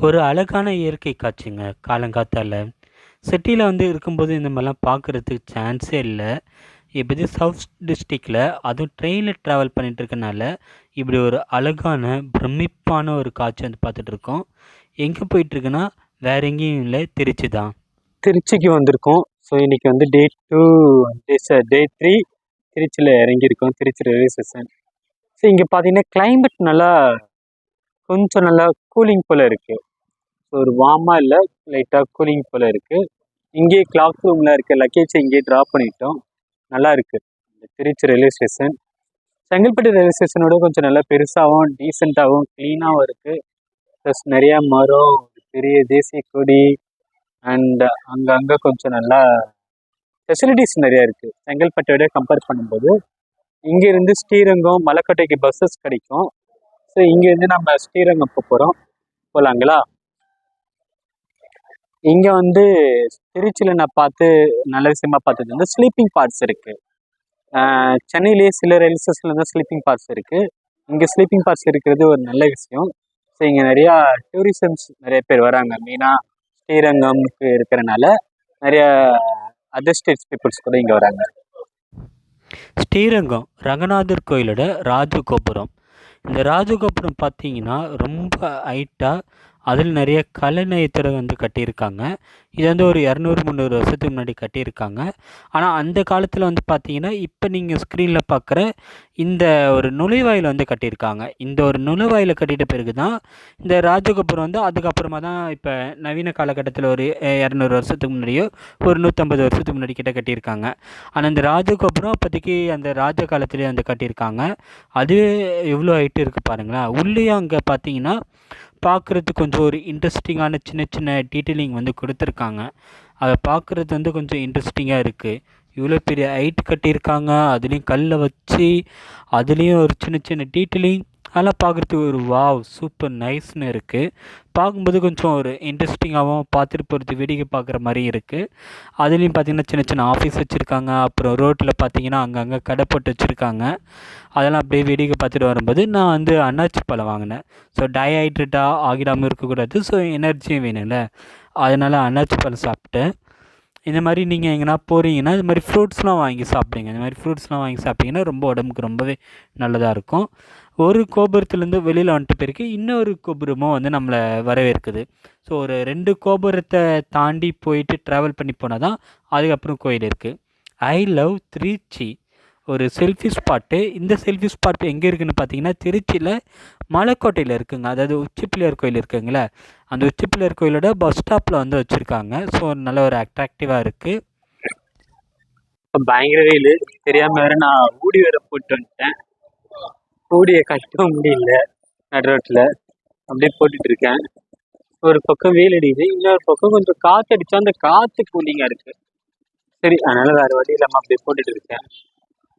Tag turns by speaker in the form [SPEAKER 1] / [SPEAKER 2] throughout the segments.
[SPEAKER 1] ஒரு அழகான இயற்கை காட்சிங்க காலங்காத்தால. சிட்டியில் வந்து இருக்கும்போது இந்த மாதிரிலாம் பார்க்குறதுக்கு சான்ஸே இல்லை இப்போது சவுத் டிஸ்ட்ரிக்டில் அதுவும் ட்ரெயினில் ட்ராவல் பண்ணிகிட்டு இருக்கனால, இப்படி ஒரு அழகான, பிரமிப்பான ஒரு காட்சி வந்து பார்த்துட்ருக்கோம் எங்கே போயிட்டுருக்குன்னா, வேற எங்கேயும் இல்லை திருச்சி தான்.
[SPEAKER 2] திருச்சிக்கு வந்திருக்கோம். ஸோ இன்றைக்கி வந்து டே டூ டே த்ரீ டே 3 திருச்சியில இறங்கியிருக்கோம். Tiruchi railway station. ஸோ இங்கே பார்த்தீங்கன்னா, கிளைமேட் நல்லா கொஞ்சம் நல்லா கூலிங் போல் இருக்குது ஒரு வார்மா இல்லை லைட்டாக கூலிங் போல் இருக்குது இங்கேயே கிளாக் ரூமில் இருக்க லக்கேஜை இங்கேயே ட்ராப் பண்ணிட்டோம். நல்லா இருக்குது இந்த Trichy railway station. Chengalpattu railway ஸ்டேஷனோட கொஞ்சம் நல்லா பெருசாகவும் டீசெண்டாகவும் க்ளீனாகவும் இருக்குது ப்ளஸ் நிறையா மரம், பெரிய தேசிய கொடி அண்ட் அங்கங்கே கொஞ்சம் நல்லா ஃபெசிலிட்டிஸ் நிறையா இருக்குது செங்கல்பட்டோட கம்பேர் பண்ணும்போது, இங்கேருந்து ஸ்ரீரங்கம், மலைக்கோட்டைக்கு பஸ்ஸஸ் கிடைக்கும். ஸோ இங்கேருந்து நம்ம ஸ்ரீரங்கம் போகிறோம் போகலாங்களா இங்க வந்து திருச்சியில நான் பார்த்து நல்ல விஷயமா பார்த்தது வந்து ஸ்லீப்பிங் பார்ட்ஸ் இருக்கு. சென்னையிலேயே சில ரயில் தான் ஸ்லீப்பிங் பார்ட்ஸ் இருக்கு. இங்க ஸ்லீப்பிங் பார்ட்ஸ் இருக்கிறது ஒரு நல்ல விஷயம். ஸோ இங்க நிறையா டூரிசம்ஸ் நிறைய பேர் வராங்க. மெயினா ஸ்ரீரங்கம்க்கு இருக்கிறனால, நிறையா அதர் ஸ்டேட்ஸ் பீப்பிள்ஸ் கூட இங்க வராங்க.
[SPEAKER 1] ஸ்ரீரங்கம் ரங்கநாதர் கோயிலோட ராஜகோபுரம். இந்த ராஜகோபுரம் பார்த்தீங்கன்னா, ரொம்ப ஹைட்டாக அதில் நிறைய கலைநயத்தில் வந்து கட்டியிருக்காங்க. இது வந்து ஒரு 200, 300 வருஷத்துக்கு முன்னாடி கட்டியிருக்காங்க. ஆனால் அந்த காலத்தில் வந்து பார்த்தீங்கன்னா, இப்போ நீங்கள் ஸ்க்ரீனில் பார்க்குற இந்த ஒரு நுழைவாயில் வந்து கட்டியிருக்காங்க. இந்த ஒரு நுழைவாயில கட்டிட்ட பிறகு தான், இந்த ராஜகோபுரம் வந்து அதுக்கப்புறமா தான் இப்போ நவீன காலகட்டத்தில் ஒரு இரநூறு வருஷத்துக்கு முன்னாடியோ, ஒரு 150 வருஷத்துக்கு முன்னாடி கிட்ட கட்டியிருக்காங்க. ஆனால் இந்த ராஜகோபுரம் அப்போதைக்கு அந்த ராஜ காலத்திலே வந்து கட்டியிருக்காங்க. அது எவ்வளோ ஹைட்டு இருக்குது பாருங்களேன். உள்ளேயும் அங்கே பார்த்தீங்கன்னா, பார்க்குறதுக்கு கொஞ்சம் ஒரு இன்ட்ரெஸ்டிங்கான சின்ன சின்ன டீட்டெயிலிங் வந்து கொடுத்துருக்காங்க அதை பார்க்குறது வந்து கொஞ்சம் இன்ட்ரெஸ்டிங்காக இருக்குது இவ்வளோ பெரிய ஹைட் கட்டியிருக்காங்க. அதுலேயும் கல்லை வச்சு, அதுலேயும் ஒரு சின்ன சின்ன டீட்டெயிலிங் அதெல்லாம் பார்க்குறதுக்கு ஒரு வாவ்! சூப்பர் நைஸ்னு இருக்குது பார்க்கும்போது கொஞ்சம் ஒரு இன்ட்ரெஸ்டிங்காகவும் பார்த்துட்டு போகிறது வேடிக்கை பார்க்குற மாதிரி இருக்குது அதுலேயும் பார்த்தீங்கன்னா, சின்ன சின்ன ஆஃபீஸ் வச்சுருக்காங்க அப்புறம் ரோட்டில் பார்த்தீங்கன்னா, அங்கங்கே கடை போட்டு வச்சுருக்காங்க அதெல்லாம் அப்படியே வேடிக்கை பார்த்துட்டு வரும்போது, நான் வந்து அன்னாச்சி பழம் வாங்கினேன் ஸோ டீஹைட்ரேட்டா ஆகிடாம இருக்கக்கூடாது. ஸோ எனர்ஜியும் வேணும்ல. அதனால் அன்னாச்சி பழம் சாப்பிட்டேன். இந்த மாதிரி நீங்கள் எங்கன்னா போகிறீங்கன்னா இது மாதிரி ஃப்ரூட்ஸ்லாம் வாங்கி சாப்பிடுங்க. இந்த மாதிரி ஃப்ரூட்ஸ்லாம் வாங்கி சாப்பிட்டீங்கன்னா, ரொம்ப உடம்புக்கு ரொம்பவே நல்லதாக இருக்கும். ஒரு கோபுரத்துலேருந்து வெளியில் வந்துட்டு பிறகு, இன்னொரு கோபுரமும் வந்து நம்மளை வரவேற்குது. ஸோ ஒரு ரெண்டு கோபுரத்தை தாண்டி போயிட்டு ட்ராவல் பண்ணி போனால் தான், அதுக்கப்புறம் கோயில் இருக்குது ஐ லவ் திருச்சி. ஒரு செல்ஃபி ஸ்பாட்டு. இந்த செல்ஃபி ஸ்பாட் எங்கே இருக்குன்னு பார்த்தீங்கன்னா, திருச்சியில் மலைக்கோட்டையில் இருக்குங்க. அதாவது உச்சிப்பிள்ளையார் கோயில் இருக்குங்களே அந்த உச்சிப்பிள்ளையார் கோயிலோட பஸ் ஸ்டாப்பில் வந்து வச்சுருக்காங்க ஸோ நல்ல ஒரு அட்ராக்டிவாக இருக்குது
[SPEAKER 2] பயங்கர வெயில் தெரியாமல் வேறு நான் ஊடி வேறு போட்டு வந்துட்டேன். கூடிய கட்டவும் முடியல. நடுரோட்டில் அப்படியே போட்டுட்டு இருக்கேன். ஒரு பக்கம் வெயில் அடிக்குது. இன்னொரு பக்கம் கொஞ்சம் காற்று அடிச்சா, அந்த காற்று கூலிங்காக இருக்கு. சரி, அதனால வேறு வழி இல்லாமல் அப்படியே போட்டுட்டு இருக்கேன்.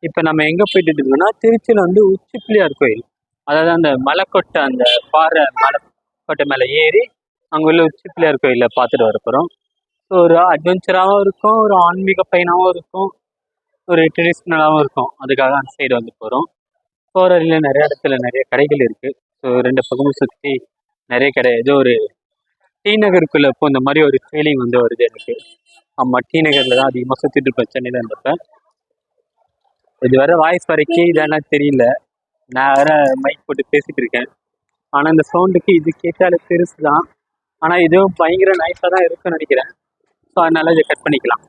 [SPEAKER 2] இப்போ நம்ம எங்கே போயிட்டு இருக்கோம்னா, திருச்சியில் வந்து உச்சி பிள்ளையார் கோயில். அதாவது அந்த மலைக்கொட்டை அந்த பாறை மலைக்கொட்டை மேலே ஏறி, அங்கே உள்ள உச்சி பிள்ளையார் பார்த்துட்டு வரப்போகிறோம் ஸோ ஒரு அட்வென்ச்சராகவும் இருக்கும். ஒரு ஆன்மீக பயணமாகவும் இருக்கும். ஒரு ட்ரெடிஷ்னலாகவும் இருக்கும். அதுக்காக அந்த சைடு வந்து போகிறோம் போற நிறைய இடத்துல நிறைய கடைகள் இருக்கு. ஸோ ரெண்டு பக்கமும் சுற்றி நிறைய கடை. ஏதோ ஒரு டி நகருக்குள்ள இந்த மாதிரி ஒரு ஃபீலிங் வந்து வருது எனக்கு. ஆமாம் டி நகரில் தான் அதிகமாக சுற்றிட்டு இருப்பேன் சென்னையில் இருந்தப்ப. இது வர வாய்ஸ் வரைக்கும் இதெல்லாம் தெரியல. நான் வேற மைக் போட்டு பேசிட்டு இருக்கேன். ஆனால் இந்த சவுண்டுக்கு இது கேட்டாலே பெருசு தான். ஆனால் இதுவும் பயங்கர நைஸாக தான் இருக்கும்னு நினைக்கிறேன் ஸோ அதனால இதை கட் பண்ணிக்கலாம்.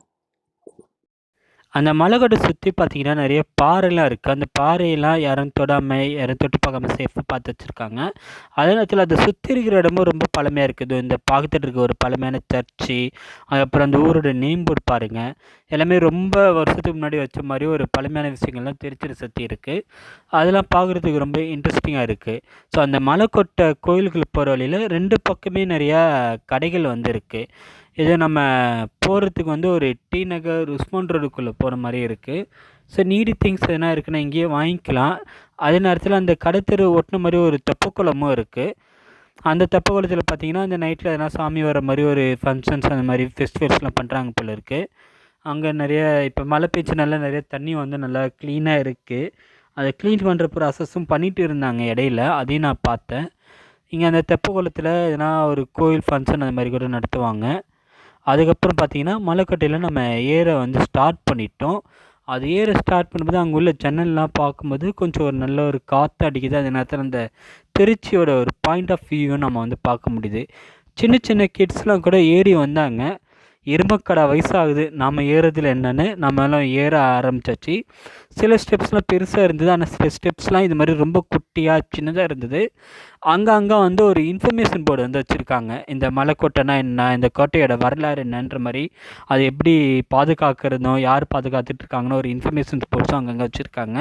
[SPEAKER 1] அந்த மலைக்கோட்டை சுற்றி பார்த்தீங்கன்னா, நிறைய பாறைலாம் இருக்குது அந்த பாறையெல்லாம் யாரும் தொடாமல் யாரும் தொட்டு பார்க்காம சேஃபாக பார்த்து வச்சுருக்காங்க. அதே நேரத்தில் அதை சுற்றி இருக்கிற இடமும் ரொம்ப பழமையாக இருக்குது. இந்த பார்த்துட்டு இருக்க ஒரு பழமையான சர்ச்சு, அதுக்கப்புறம் அந்த ஊரோட நேம் போர்டு பாருங்கள் எல்லாமே ரொம்ப வருஷத்துக்கு முன்னாடி வச்ச மாதிரி ஒரு பழமையான விஷயங்கள்லாம் திருச்சியை சுற்றி இருக்குது அதெல்லாம் பார்க்குறதுக்கு ரொம்ப இன்ட்ரெஸ்டிங்காக இருக்குது ஸோ அந்த மலைக்கோட்டை கோயிலுக்குள்ளே போகிற வழியில் ரெண்டு பக்கமே நிறையா கடைகள் வந்து இது நம்ம போகிறதுக்கு வந்து ஒரு டி நகர், உஸ்மான் ரோடுக்குள்ளே போகிற மாதிரி இருக்குது ஸோ நீடி திங்ஸ் எதனா இருக்குன்னா இங்கேயே வாங்கிக்கலாம். அதே நேரத்தில் அந்த கடத்தெரு ஒட்டின மாதிரி ஒரு தெப்பக்குளமும் இருக்குது அந்த தெப்பக்குளத்தில் பார்த்தீங்கன்னா, அந்த நைட்டில் எதனா சாமி வர மாதிரி ஒரு ஃபங்க்ஷன்ஸ் அந்த மாதிரி ஃபெஸ்டிவல்ஸ்லாம் பண்ணுறாங்க போல இருக்குது அங்கே நிறைய இப்போ மழை பேஞ்சு நல்லா நிறைய தண்ணி வந்து நல்லா க்ளீனாக இருக்குது அதை க்ளீன் பண்ணுற ப்ராசஸும் பண்ணிகிட்டு இருந்தாங்க இடையில. அதையும் நான் பார்த்தேன். இங்கே அந்த தெப்பக்குளத்தில் எதனா ஒரு கோயில் ஃபங்க்ஷன் அந்த மாதிரி கூட நடத்துவாங்க அதுக்கப்புறம் பார்த்தீங்கன்னா மலைக்கட்டையில் நம்ம ஏற வந்து ஸ்டார்ட் பண்ணிட்டோம். அது ஏற ஸ்டார்ட் பண்ணும்போது அங்கே உள்ள ஜன்னல்லாம் பார்க்கும்போது கொஞ்சம் ஒரு நல்ல ஒரு காற்று அடிக்குது. அது நேரத்தில் அந்த திருச்சியோட ஒரு பாயிண்ட் ஆஃப் வியூவும் நம்ம வந்து பார்க்க முடியுது. சின்ன சின்ன கிட்ஸ்லாம் கூட ஏறி வந்தாங்க. எருமக்கடா வயசாகுது. நாம் ஏறுறதுல என்னென்னு நம்மளாம் ஏற ஆரம்பிச்சாச்சு. சில ஸ்டெப்ஸ்லாம் பெருசாக இருந்தது. ஆனால் சில ஸ்டெப்ஸ்லாம் இது மாதிரி ரொம்ப குட்டியாக சின்னதாக இருந்தது. அங்கங்கே வந்து ஒரு இன்ஃபர்மேஷன் போர்டு வந்து வச்சுருக்காங்க. இந்த மலைக்கோட்டைனா என்ன இந்த கோட்டையோட வரலாறு என்னன்ற மாதிரி. அது எப்படி பாதுகாக்கிறதும் யார் பாதுகாத்துட்டு இருக்காங்கன்னு ஒரு இன்ஃபர்மேஷன் போர்ட்ஸும் அங்கங்கே வச்சுருக்காங்க.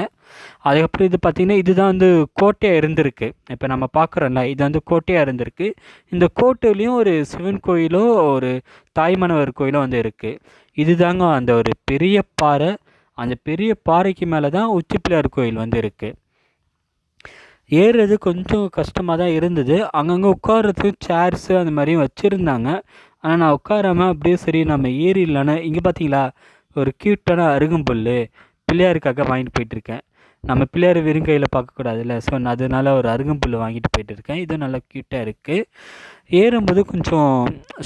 [SPEAKER 1] அதுக்கப்புறம் இது பார்த்திங்கன்னா இதுதான் வந்து கோட்டையாக இருந்திருக்கு. இப்போ நம்ம பார்க்குறோம்ல இது வந்து கோட்டையாக இருந்திருக்கு. இந்த கோட்டையிலையும் ஒரு சிவன் கோயிலோ ஒரு தாய்மணவர் கோயிலோ வந்து இருக்குது இதுதாங்க அந்த ஒரு பெரிய பாறை அந்த பெரிய பாறைக்கு மேலே தான் உச்சி பிள்ளையார் கோயில் வந்து இருக்குது ஏறுறது கொஞ்சம் கஷ்டமாக தான் இருந்தது. அங்கங்கே உட்கார்றதுக்கு சேர்ஸு அந்த மாதிரியும் வச்சுருந்தாங்க. ஆனால் நான் உட்காராமல் அப்படியே சரி நம்ம ஏறிடலான்னு இங்கே பார்த்தீங்களா ஒரு க்யூட்டான அருகம்புல் பிள்ளையாருக்காக வாங்கிட்டு போயிட்டுருக்கேன். நம்ம பிள்ளையார் வெறும் கையில் பார்க்கக்கூடாதுல்ல. ஸோ நான் அதனால ஒரு அருகம்புல் வாங்கிட்டு போயிட்டு இருக்கேன் இதுவும் நல்லா க்யூட்டாக இருக்குது ஏறும்போது கொஞ்சம்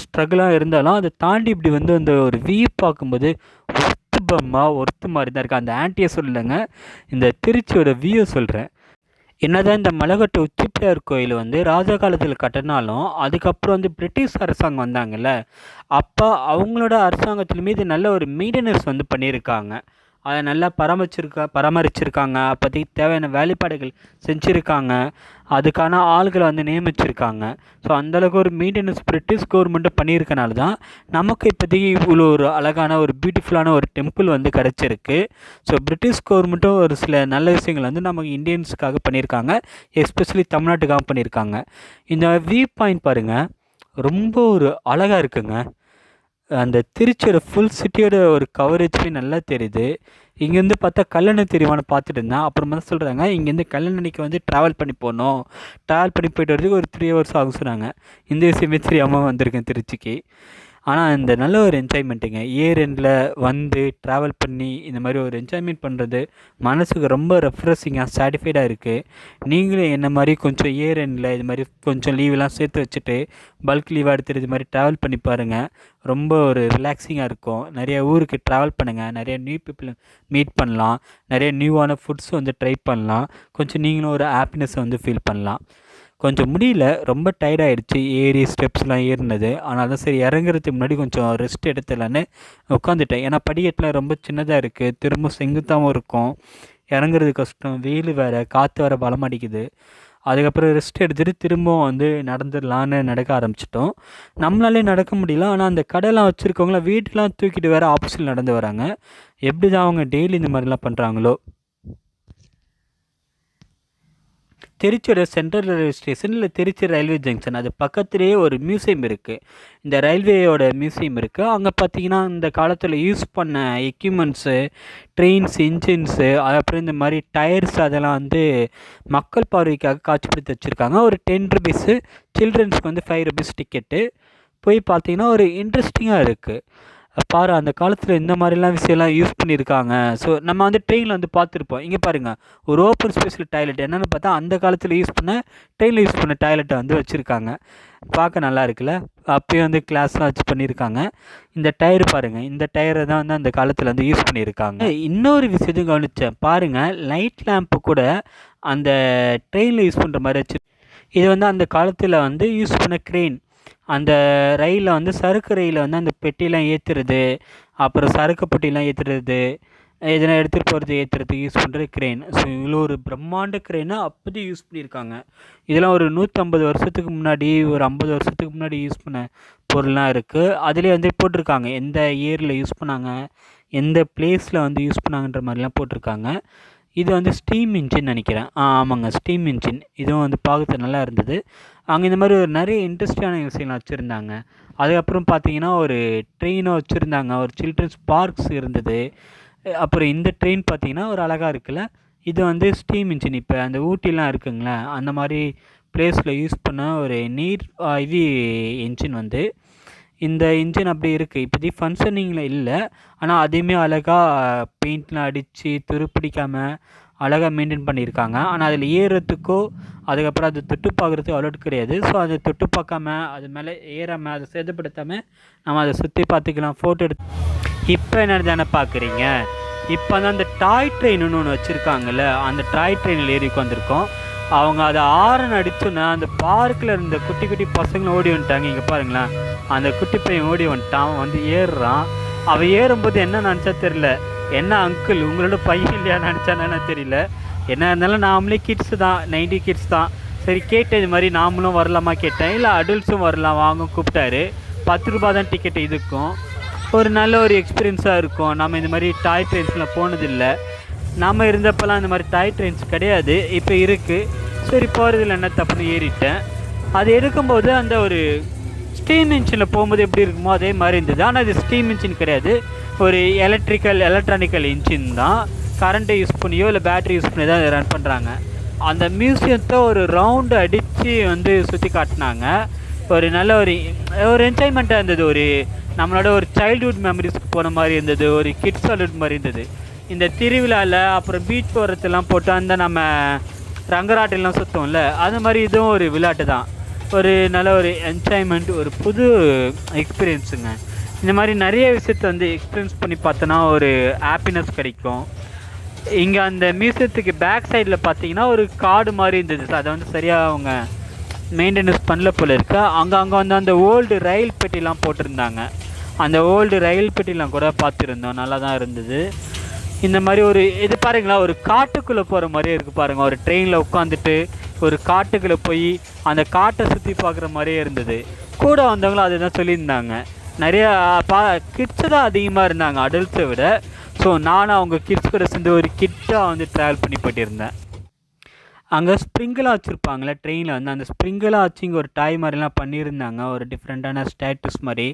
[SPEAKER 1] ஸ்ட்ரகிளாக இருந்தாலும் அதை தாண்டி இப்படி வந்து அந்த ஒரு வியூ பார்க்கும்போது ஒர்த்து பம்மா ஒர்த்து மாதிரி தான் இருக்குது அந்த ஆன்ட்டியை சொல்லலைங்க. இந்த திருச்சியோட வியூ சொல்கிறேன் என்னதான் இந்த மலகட்டு உச்சிப்பிள்ளையார் கோயில் வந்து ராஜா காலத்தில் கட்டினாலும் அதுக்கப்புறம் வந்து பிரிட்டிஷ் அரசாங்கம் வந்தாங்கல்ல அப்போ அவங்களோட அரசாங்கத்தில் மீது நல்ல ஒரு மெயின்டெனன்ஸ் வந்து பண்ணியிருக்காங்க. அதை நல்லா பராமரிச்சிருக்கா பராமரிச்சிருக்காங்க. அப்போதைக்கு தேவையான வேலைப்பாடுகள் செஞ்சுருக்காங்க. அதுக்கான ஆள்களை வந்து நியமிச்சிருக்காங்க. ஸோ அந்தளவுக்கு ஒரு மெயின்டெனன்ஸ் பிரிட்டிஷ் கவர்மெண்ட்டு பண்ணியிருக்கனால தான் நமக்கு இப்போதைக்கு இவ்வளோ ஒரு அழகான ஒரு பியூட்டிஃபுல்லான ஒரு டெம்பிள் வந்து கிடச்சிருக்கு. ஸோ பிரிட்டிஷ் கவர்மெண்ட்டும் ஒரு சில நல்ல விஷயங்கள் வந்து நமக்கு இந்தியன்ஸுக்காக பண்ணியிருக்காங்க. எஸ்பெஷலி தமிழ்நாட்டுக்காக பண்ணியிருக்காங்க. இந்த வியூ பாயிண்ட் பாருங்கள் ரொம்ப ஒரு அழகாக இருக்குங்க. அந்த திருச்சியோட ஃபுல் சிட்டியோட ஒரு கவரேஜுமே நல்லா தெரியுது. இங்கேருந்து பார்த்தா கல்லணை தெரியுமான்னு பார்த்துட்டு இருந்தேன். அப்புறமா தான் சொல்கிறாங்க இங்கேருந்து கல்லணைக்கு வந்து ட்ராவல் பண்ணி போகணும். ட்ராவல் பண்ணி போயிட்டு வரதுக்கு ஒரு த்ரீ ஹவர்ஸ் ஆகும் சொன்னாங்க. இந்த விஷயமே தெரியாமல் வந்திருக்கேன் திருச்சிக்கு. ஆனால் இந்த நல்ல ஒரு என்ஜாய்மெண்ட்டுங்க இயர் எண்டில் வந்து ட்ராவல் பண்ணி இந்த மாதிரி ஒரு என்ஜாய்மெண்ட் பண்ணுறது மனசுக்கு ரொம்ப ரெஃப்ரெஷிங்காக சாட்டிஃபைடாக இருக்குது நீங்களும் என்ன மாதிரி கொஞ்சம் இயர் எண்டில் இது மாதிரி கொஞ்சம் லீவெலாம் சேர்த்து வச்சுட்டு பல்க் லீவாக எடுத்துகிட்டு இது மாதிரி ட்ராவல் பண்ணி பாருங்கள் ரொம்ப ஒரு ரிலாக்ஸிங்காக இருக்கும். நிறைய ஊருக்கு ட்ராவல் பண்ணுங்கள் நிறைய நியூ பீப்புள் மீட் பண்ணலாம். நிறைய நியூவான ஃபுட்ஸ் வந்து ட்ரை பண்ணலாம். கொஞ்சம் நீங்களும் ஒரு ஹாப்பினஸ் வந்து ஃபீல் பண்ணலாம். கொஞ்சம் முடியல ரொம்ப டயர்டாயிடுச்சு ஏறி ஸ்டெப்ஸ்லாம் ஏறினது. ஆனால் தான் சரி இறங்குறதுக்கு முன்னாடி கொஞ்சம் ரெஸ்ட் எடுத்துலான்னு உட்காந்துட்டேன் ஏன்னா படிக்கட்டில் ரொம்ப சின்னதாக இருக்குது திரும்ப செங்குத்தாகவும் இருக்கும். இறங்குறது கஷ்டம் வெயில் வேறு காற்று வேறு பலம் அடிக்குது. அதுக்கப்புறம் ரெஸ்ட் எடுத்துகிட்டு திரும்பவும் வந்து நடந்துடலான்னு நடக்க ஆரம்பிச்சிட்டோம். நம்மளாலே நடக்க முடியல. ஆனால் அந்த கடைலாம் வச்சுருக்கவங்களாம் வீட்டெலாம் தூக்கிட்டு வேறு ஆஃபீஸில் நடந்து வராங்க. எப்படி தான் அவங்க டெய்லி இந்த மாதிரிலாம் பண்ணுறாங்களோ திருச்சியோட சென்ட்ரல் ரயில்வே ஸ்டேஷன் இல்லை திருச்சி ரயில்வே ஜங்ஷன் அது பக்கத்துலேயே ஒரு மியூசியம் இருக்குது இந்த ரயில்வேயோட மியூசியம் இருக்குது அங்கே பார்த்தீங்கன்னா இந்த காலத்தில் யூஸ் பண்ண எக்யூப்மெண்ட்ஸு ட்ரெயின்ஸ் இன்ஜின்ஸு அப்புறம் இந்த மாதிரி டயர்ஸ் அதெல்லாம் வந்து மக்கள் பார்வைக்காக காட்சிப்படுத்தி வச்சுருக்காங்க. ஒரு டென் ருபீஸு சில்ட்ரன்ஸ்க்கு வந்து ஃபைவ் ருபீஸ் டிக்கெட்டு போய் பார்த்தீங்கன்னா ஒரு இன்ட்ரெஸ்டிங்காக இருக்குது பாரு அந்த காலத்தில் இந்த மாதிரிலாம் விஷயம்லாம் யூஸ் பண்ணியிருக்காங்க. ஸோ நம்ம வந்து ட்ரெயினில் வந்து பார்த்துருப்போம். இங்கே பாருங்கள் ஒரு ஓப்பன் ஸ்பேஸில் டாய்லெட் என்னென்னு பார்த்தா அந்த காலத்தில் யூஸ் பண்ண ட்ரெயினில் யூஸ் பண்ண டாய்லெட்டை வந்து வச்சுருக்காங்க. பார்க்க நல்லா இருக்குல்ல? அப்போயும் வந்து கிளாஸ்லாம் வச்சு பண்ணியிருக்காங்க. இந்த டயர் பாருங்கள் இந்த டயரை தான் வந்து அந்த காலத்தில் வந்து யூஸ் பண்ணியிருக்காங்க. இன்னொரு விஷயத்தையும் கவனித்தேன் பாருங்கள் லைட் லேம்ப்பு கூட அந்த ட்ரெயினில் யூஸ் பண்ணுற மாதிரி வச்சு இது வந்து அந்த காலத்தில் வந்து யூஸ் பண்ண க்ரெயின் அந்த ரயிலில் வந்து சரக்கு ரயிலில் வந்து அந்த பெட்டிலாம் ஏற்றுறது அப்புறம் சரக்கு பெட்டிலாம் ஏற்றுறது எதனா எடுத்துகிட்டு போகிறது ஏற்றுறதுக்கு யூஸ் பண்ணுறது க்ரெயின் ஸோ இவ்வளோ ஒரு பிரம்மாண்ட க்ரெயினை அப்போதே யூஸ் பண்ணியிருக்காங்க. இதெல்லாம் ஒரு நூற்றம்பது வருஷத்துக்கு முன்னாடி ஒரு ஐம்பது வருஷத்துக்கு முன்னாடி யூஸ் பண்ண பொருள்லாம் இருக்குது அதிலே வந்து போட்டிருக்காங்க. எந்த இயரில் யூஸ் பண்ணாங்க எந்த பிளேஸில் வந்து யூஸ் பண்ணாங்கன்ற மாதிரிலாம் போட்டிருக்காங்க. இது வந்து ஸ்டீம் இன்ஜின் நினைக்கிறேன். ஆ ஆமாங்க ஸ்டீம் இன்ஜின் இதுவும் வந்து பார்க்கறது நல்லா இருந்தது. அங்கே இந்த மாதிரி ஒரு நிறைய இன்ட்ரெஸ்டான விஷயங்கள் வச்சுருந்தாங்க. அதுக்கப்புறம் பார்த்தீங்கன்னா ஒரு ட்ரெயினை வச்சுருந்தாங்க. ஒரு சில்ட்ரன்ஸ் பார்க்ஸ் இருந்தது. அப்புறம் இந்த ட்ரெயின் பார்த்தீங்கன்னா ஒரு அழகாக இருக்குல்ல? இது வந்து ஸ்டீம் இன்ஜின் இப்போ அந்த ஊட்டிலாம் இருக்குங்களே அந்த மாதிரி பிளேஸில் யூஸ் பண்ண ஒரு நீர் இது இன்ஜின் வந்து. இந்த இன்ஜின் அப்படி இருக்குது இப்போதைக்கு ஃபங்க்ஷனிங்கில் இல்லை. ஆனால் அதையுமே அழகாக பெயிண்ட்லாம் அடித்து துருப்பிடிக்காமல் அழகாக மெயின்டைன் பண்ணியிருக்காங்க. ஆனால் அதில் ஏறுறதுக்கோ அதுக்கப்புறம் அது தொட்டு பார்க்குறதுக்கு அலோட் கிடையாது. ஸோ அதை தொட்டு பார்க்காம அது மேலே ஏறாமல் அதை சேதப்படுத்தாமல் நம்ம அதை சுற்றி பார்த்துக்கலாம். ஃபோட்டோ எடுத்து. இப்போ என்ன தானே பார்க்குறீங்க? இப்போ தான் அந்த டாய் ட்ரெயின்னு ஒன்று வச்சுருக்காங்கல்ல அந்த டாய் ட்ரெயினில் ஏறி உட்காந்துருக்கோம் அவங்க அதை ஆரன் அடிச்சோன்னா அந்த பார்க்கில் இருந்த குட்டி குட்டி பசங்களும் ஓடி வந்துட்டாங்க. இங்கே பாருங்களேன். அந்த குட்டி பையன் ஓடி வந்துட்டான். அவன் வந்து ஏறுறான். அவன் ஏறும்போது என்ன நினச்சா தெரில என்ன அங்கிள் உங்களோட பையன் இல்லையா நினச்சானு தெரியல. என்ன இருந்தாலும் நாமளே கிட்ஸ் தான். நைன்டி கிட்ஸ் தான். சரி கேட்ட இது மாதிரி நாமளும் வரலாமா கேட்டேன். இல்லை அடல்ட்ஸும் வரலாம். வாங்க கூப்பிட்டாரு. பத்து ரூபா தான் டிக்கெட் இதுக்கும். ஒரு நல்ல ஒரு எக்ஸ்பீரியன்ஸாக இருக்கும். நம்ம இந்த மாதிரி டாய் ட்ரெயின்ஸில் போனதில்லை. நாம் இருந்தப்பெல்லாம் அந்த மாதிரி டாய் ட்ரெயின்ஸ் கிடையாது. இப்போ இருக்குது சரி போகிறதுல என்ன தப்புன்னு ஏறிட்டேன். அது எடுக்கும்போது அந்த ஒரு ஸ்டீம் இன்ஜினில் போகும்போது எப்படி இருக்குமோ அதே மாதிரி இருந்தது. ஆனால் இது ஸ்டீம் இன்ஜின் கிடையாது. ஒரு எலக்ட்ரிக்கல் எலக்ட்ரானிக்கல் இன்ஜின் தான். கரண்ட்டை யூஸ் பண்ணியோ இல்லை பேட்டரி யூஸ் பண்ணி தான் ரன் பண்ணுறாங்க அந்த மியூசியத்தை ஒரு ரவுண்டு அடித்து வந்து சுற்றி காட்டினாங்க. ஒரு நல்ல ஒரு ஒரு என்ஜாய்மெண்ட்டாக இருந்தது. ஒரு நம்மளோட ஒரு சைல்ட்ஹுட் மெமரிஸ்க்கு போன மாதிரி இருந்தது. ஒரு கிட்ஸ் அலுட் மாதிரி இருந்தது. இந்த திருவிழாவில் அப்புறம் பீச் ஓரத்துலாம் போட்டு அந்த நம்ம ரங்கராட்டிலாம் சுற்றுவோம்ல அது மாதிரி இதுவும் ஒரு விளையாட்டு தான் ஒரு நல்ல ஒரு என்ஜாய்மெண்ட் ஒரு புது எக்ஸ்பீரியன்ஸுங்க இந்த மாதிரி நிறைய விஷயத்த வந்து எக்ஸ்பீரியன்ஸ் பண்ணி பார்த்தோன்னா ஒரு ஹாப்பினஸ் கிடைக்கும். இங்கே அந்த மியூசியத்துக்கு பேக் சைடில் பார்த்தீங்கன்னா ஒரு காடு மாதிரி இருந்தது அதை வந்து சரியாக அவங்க மெயின்டெனன்ஸ் பண்ணல போல இருக்கு. அங்கே அங்கே வந்து அந்த ஓல்டு ரயில் பெட்டிலாம் போட்டிருந்தாங்க. அந்த ஓல்டு ரயில் பெட்டிலாம் கூட பார்த்துருந்தோம். நல்லா தான் இருந்தது. இந்த மாதிரி ஒரு இது பாருங்களா ஒரு காட்டுக்குள்ளே போகிற மாதிரியே இருக்குது பாருங்கள் ஒரு ட்ரெயினில் உட்காந்துட்டு ஒரு காட்டுக்குள்ளே போய் அந்த காட்டை சுற்றி பார்க்குற மாதிரியே இருந்தது. கூட வந்தவங்களும் அதுதான் சொல்லியிருந்தாங்க. நிறையா பா கிட்ஸு தான் அதிகமாக இருந்தாங்க அடல்ட்ஸை விட. ஸோ நானும் அவங்க கிட்ஸ் கூட சேர்ந்து ஒரு கிட்டாக வந்து ட்ராவல் பண்ணி போட்டிருந்தேன் அங்கே ஸ்ப்ரிங்கெலாம் வச்சுருப்பாங்களே ட்ரெயினில் வந்து அந்த ஸ்ப்ரிங்கெலாம் வச்சு இங்கே ஒரு டாய் மாதிரிலாம் பண்ணியிருந்தாங்க. ஒரு டிஃப்ரெண்ட்டான ஸ்டேட்டஸ் மாதிரி.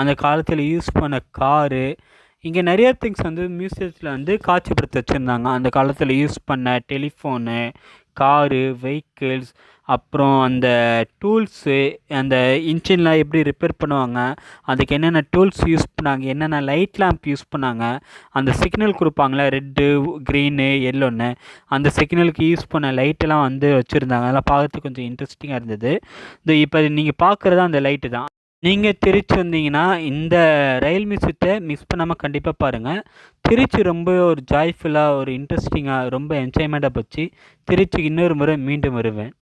[SPEAKER 1] அந்த காலத்தில் யூஸ் பண்ண காரு இங்கே நிறைய திங்ஸ் வந்து மியூசியத்தில் வந்து காட்சிப்படுத்தி வச்சுருந்தாங்க. அந்த காலத்தில் யூஸ் பண்ண டெலிஃபோனு காரு வெஹிக்கிள்ஸ் அப்புறம் அந்த டூல்ஸு அந்த இன்ஜின்லாம் எப்படி ரிப்பேர் பண்ணுவாங்க அதுக்கு என்னென்ன டூல்ஸ் யூஸ் பண்ணாங்க என்னென்ன லைட் லேம்ப் யூஸ் பண்ணாங்க அந்த சிக்னல் கொடுப்பாங்களே ரெட்டு க்ரீனு எல்லோன்னு அந்த சிக்னலுக்கு யூஸ் பண்ண லைட்டெல்லாம் வந்து வச்சுருந்தாங்க. அதெல்லாம் பார்க்கறதுக்கு கொஞ்சம் இன்ட்ரெஸ்டிங்காக இருந்தது. இந்த இப்போ நீங்கள் பார்க்குறது அந்த லைட்டு தான். நீங்கள் திருச்சி வந்தீங்கன்னா இந்த ரயில் மியூசியத்தை மிஸ் பண்ணாமல் கண்டிப்பாக பாருங்கள் திருச்சி ரொம்ப ஒரு ஜாய்ஃபுல்லாக ஒரு இன்ட்ரெஸ்டிங்காக ரொம்ப என்ஜாய்மெண்ட்டாக போச்சு. திருச்சிக்கு இன்னொரு முறை மீண்டும் வருவேன்.